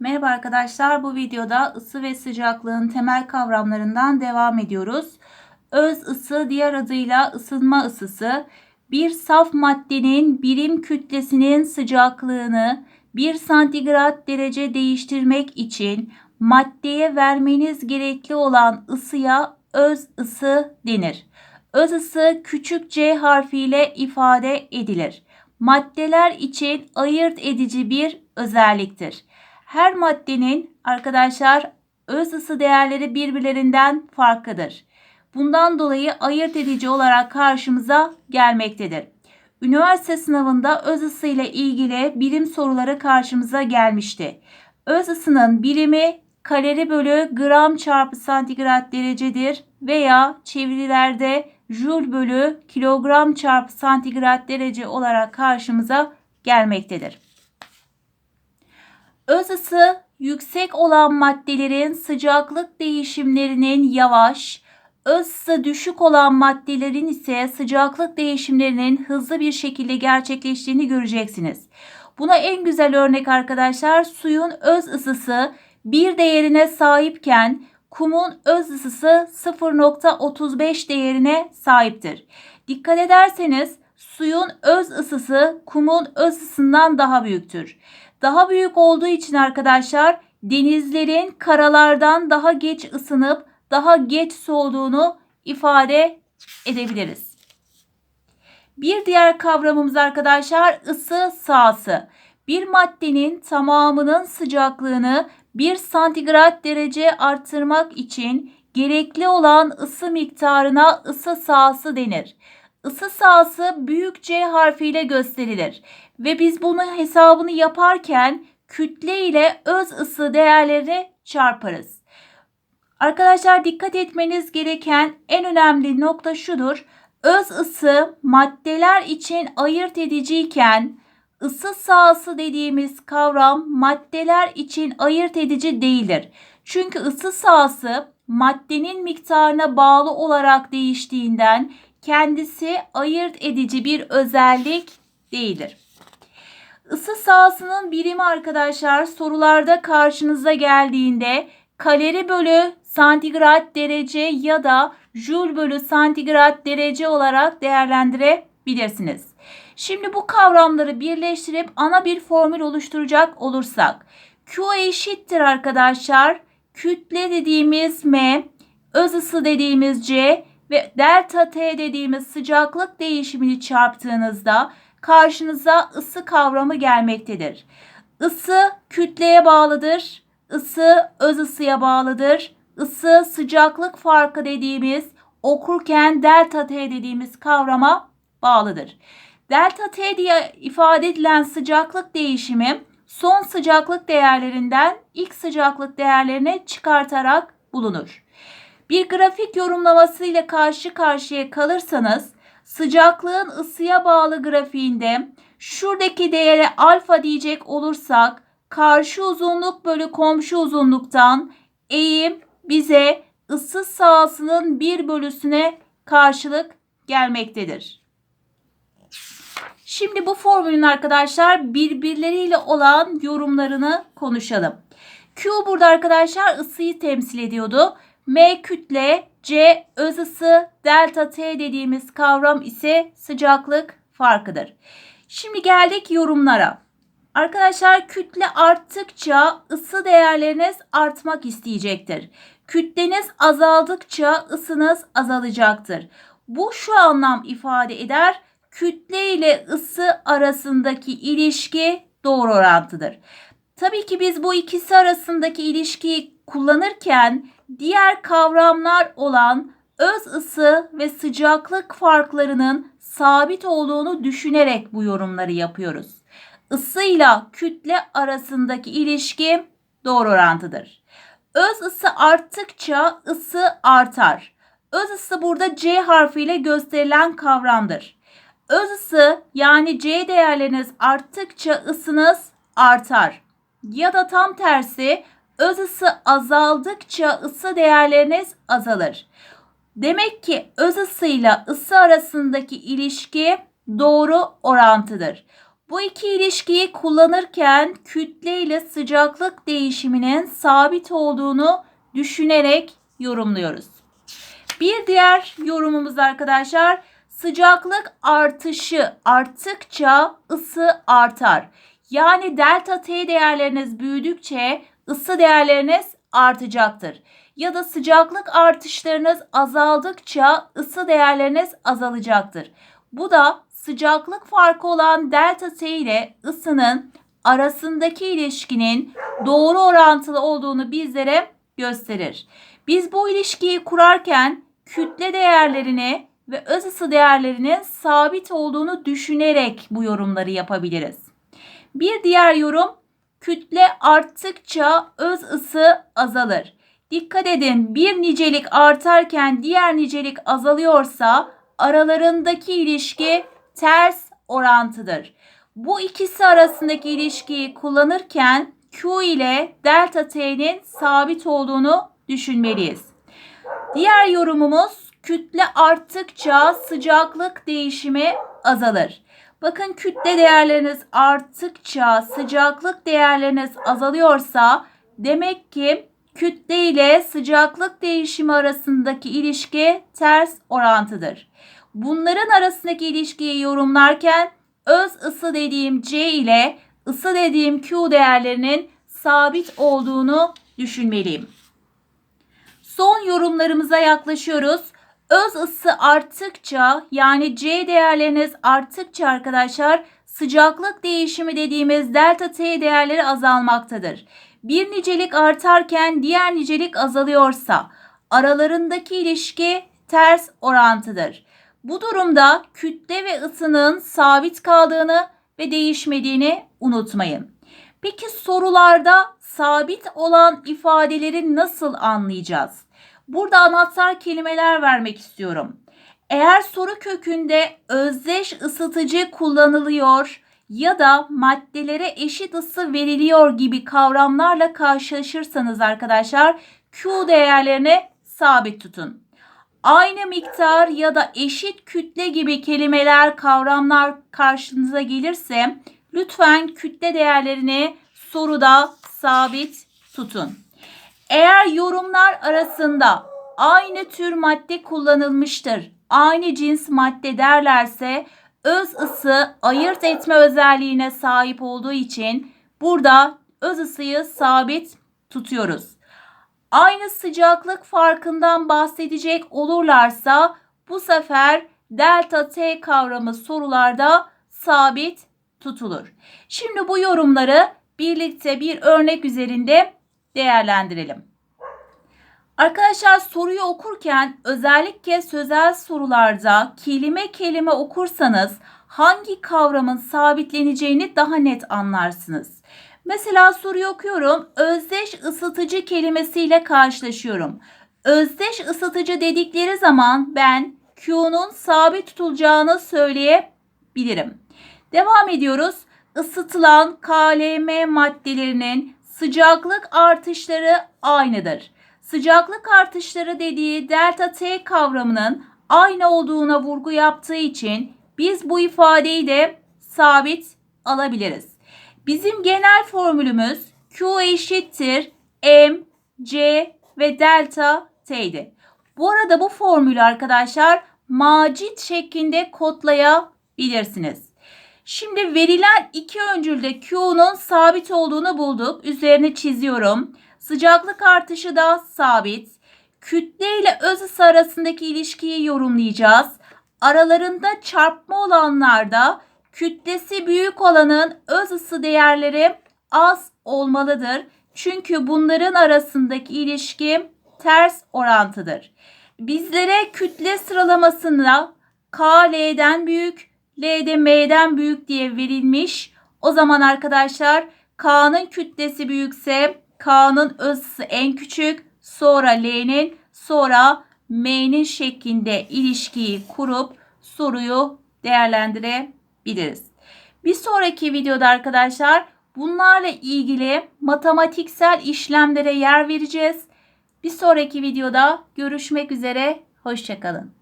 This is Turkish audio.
Merhaba arkadaşlar. Bu videoda ısı ve sıcaklığın temel kavramlarından devam ediyoruz. Öz ısı diğer adıyla ısınma ısısı bir saf maddenin birim kütlesinin sıcaklığını 1 santigrat derece değiştirmek için maddeye vermeniz gerekli olan ısıya öz ısı denir. Öz ısı küçük c harfiyle ifade edilir. Maddeler için ayırt edici bir özelliktir. Her maddenin arkadaşlar öz ısı değerleri birbirlerinden farklıdır. Bundan dolayı ayırt edici olarak karşımıza gelmektedir. Üniversite sınavında öz ısı ile ilgili birim soruları karşımıza gelmişti. Öz ısının birimi kalori bölü gram çarpı santigrat derecedir veya çevirilerde joule bölü kilogram çarpı santigrat derece olarak karşımıza gelmektedir. Öz ısı yüksek olan maddelerin sıcaklık değişimlerinin yavaş, öz ısı düşük olan maddelerin ise sıcaklık değişimlerinin hızlı bir şekilde gerçekleştiğini göreceksiniz. Buna en güzel örnek arkadaşlar suyun öz ısısı bir değerine sahipken kumun öz ısısı 0.35 değerine sahiptir. Dikkat ederseniz suyun öz ısısı kumun öz ısısından daha büyüktür. Daha büyük olduğu için arkadaşlar denizlerin karalardan daha geç ısınıp daha geç soğuduğunu ifade edebiliriz. Bir diğer kavramımız arkadaşlar ısı sahası. Bir maddenin tamamının sıcaklığını 1 santigrat derece arttırmak için gerekli olan ısı miktarına ısı sahası denir. Isı sahası büyük C harfiyle gösterilir ve biz bunu hesabını yaparken kütle ile öz ısı değerleri çarparız. Arkadaşlar dikkat etmeniz gereken en önemli nokta şudur. Öz ısı maddeler için ayırt ediciyken ısı sahası dediğimiz kavram maddeler için ayırt edici değildir. Çünkü ısı sahası maddenin miktarına bağlı olarak değiştiğinden kendisi ayırt edici bir özellik değildir. Isı sahasının birimi arkadaşlar sorularda karşınıza geldiğinde kalori bölü santigrat derece ya da joule bölü santigrat derece olarak değerlendirebilirsiniz. Şimdi bu kavramları birleştirip ana bir formül oluşturacak olursak Q eşittir arkadaşlar. Kütle dediğimiz M, öz ısı dediğimiz C ve delta T dediğimiz sıcaklık değişimini çarptığınızda karşınıza ısı kavramı gelmektedir. Isı kütleye bağlıdır. Isı öz ısıya bağlıdır. Isı sıcaklık farkı dediğimiz okurken delta T dediğimiz kavrama bağlıdır. Delta T diye ifade edilen sıcaklık değişimi son sıcaklık değerlerinden ilk sıcaklık değerlerine çıkartarak bulunur. Bir grafik yorumlaması ile karşı karşıya kalırsanız sıcaklığın ısıya bağlı grafiğinde şuradaki değere alfa diyecek olursak karşı uzunluk bölü komşu uzunluktan eğim bize ısı sahasının bir bölüsüne karşılık gelmektedir. Şimdi bu formülün arkadaşlar birbirleriyle olan yorumlarını konuşalım. Q burada arkadaşlar ısıyı temsil ediyordu. M kütle, C öz ısı, delta T dediğimiz kavram ise sıcaklık farkıdır. Şimdi geldik yorumlara. Arkadaşlar kütle arttıkça ısı değerleriniz artmak isteyecektir. Kütleniz azaldıkça ısınız azalacaktır. Bu şu anlam ifade eder. Kütle ile ısı arasındaki ilişki doğru orantıdır. Tabii ki biz bu ikisi arasındaki ilişkiyi kullanırken diğer kavramlar olan öz ısı ve sıcaklık farklarının sabit olduğunu düşünerek bu yorumları yapıyoruz. Isıyla kütle arasındaki ilişki doğru orantıdır. Öz ısı arttıkça ısı artar. Öz ısı burada C harfiyle gösterilen kavramdır. Öz ısı yani C değerleriniz arttıkça ısınız artar. Ya da tam tersi öz ısı azaldıkça ısı değerleriniz azalır. Demek ki öz ısıyla ısı arasındaki ilişki doğru orantıdır. Bu iki ilişkiyi kullanırken kütle ile sıcaklık değişiminin sabit olduğunu düşünerek yorumluyoruz. Bir diğer yorumumuz arkadaşlar sıcaklık artışı arttıkça ısı artar. Yani delta T değerleriniz büyüdükçe ısı değerleriniz artacaktır. Ya da sıcaklık artışlarınız azaldıkça ısı değerleriniz azalacaktır. Bu da sıcaklık farkı olan delta T ile ısının arasındaki ilişkinin doğru orantılı olduğunu bizlere gösterir. Biz bu ilişkiyi kurarken kütle değerlerini ve öz ısı değerlerinin sabit olduğunu düşünerek bu yorumları yapabiliriz. Bir diğer yorum kütle arttıkça öz ısı azalır. Dikkat edin bir nicelik artarken diğer nicelik azalıyorsa aralarındaki ilişki ters orantıdır. Bu ikisi arasındaki ilişkiyi kullanırken Q ile delta T'nin sabit olduğunu düşünmeliyiz. Diğer yorumumuz kütle arttıkça sıcaklık değişimi azalır. Bakın kütle değerleriniz arttıkça sıcaklık değerleriniz azalıyorsa demek ki kütle ile sıcaklık değişimi arasındaki ilişki ters orantıdır. Bunların arasındaki ilişkiyi yorumlarken öz ısı dediğim C ile ısı dediğim Q değerlerinin sabit olduğunu düşünmeliyim. Son yorumlarımıza yaklaşıyoruz. Öz ısı arttıkça yani C değerleriniz arttıkça arkadaşlar sıcaklık değişimi dediğimiz delta T değerleri azalmaktadır. Bir nicelik artarken diğer nicelik azalıyorsa aralarındaki ilişki ters orantıdır. Bu durumda kütle ve ısının sabit kaldığını ve değişmediğini unutmayın. Peki sorularda sabit olan ifadeleri nasıl anlayacağız? Burada anahtar kelimeler vermek istiyorum. Eğer soru kökünde özdeş ısıtıcı kullanılıyor ya da maddelere eşit ısı veriliyor gibi kavramlarla karşılaşırsanız arkadaşlar Q değerlerini sabit tutun. Aynı miktar ya da eşit kütle gibi kelimeler, kavramlar karşınıza gelirse lütfen kütle değerlerini soruda sabit tutun. Eğer yorumlar arasında aynı tür madde kullanılmıştır, aynı cins madde derlerse öz ısı ayırt etme özelliğine sahip olduğu için burada öz ısıyı sabit tutuyoruz. Aynı sıcaklık farkından bahsedecek olurlarsa bu sefer delta T kavramı sorularda sabit tutulur. Şimdi bu yorumları birlikte bir örnek üzerinde değerlendirelim. Arkadaşlar soruyu okurken özellikle sözel sorularda kelime kelime okursanız hangi kavramın sabitleneceğini daha net anlarsınız. Mesela soruyu okuyorum. Özdeş ısıtıcı kelimesiyle karşılaşıyorum. Özdeş ısıtıcı dedikleri zaman ben Q'nun sabit tutulacağını söyleyebilirim. Devam ediyoruz. Isıtılan KLM maddelerinin sıcaklık artışları aynıdır. Sıcaklık artışları dediği delta T kavramının aynı olduğuna vurgu yaptığı için biz bu ifadeyi de sabit alabiliriz. Bizim genel formülümüz Q eşittir M, C ve delta T'di. Bu arada bu formülü arkadaşlar macit şeklinde kodlayabilirsiniz. Şimdi verilen iki öncülde Q'nun sabit olduğunu bulduk. Üzerini çiziyorum. Sıcaklık artışı da sabit. Kütle ile öz ısı arasındaki ilişkiyi yorumlayacağız. Aralarında çarpma olanlarda kütlesi büyük olanın öz ısı değerleri az olmalıdır. Çünkü bunların arasındaki ilişki ters orantıdır. Bizlere kütle sıralamasında K L'den büyük, L de M'den büyük diye verilmiş. O zaman arkadaşlar K'nın kütlesi büyükse K'nın ısısı en küçük, sonra L'nin, sonra M'nin şeklinde ilişkiyi kurup soruyu değerlendirebiliriz. Bir sonraki videoda arkadaşlar bunlarla ilgili matematiksel işlemlere yer vereceğiz. Bir sonraki videoda görüşmek üzere. Hoşçakalın.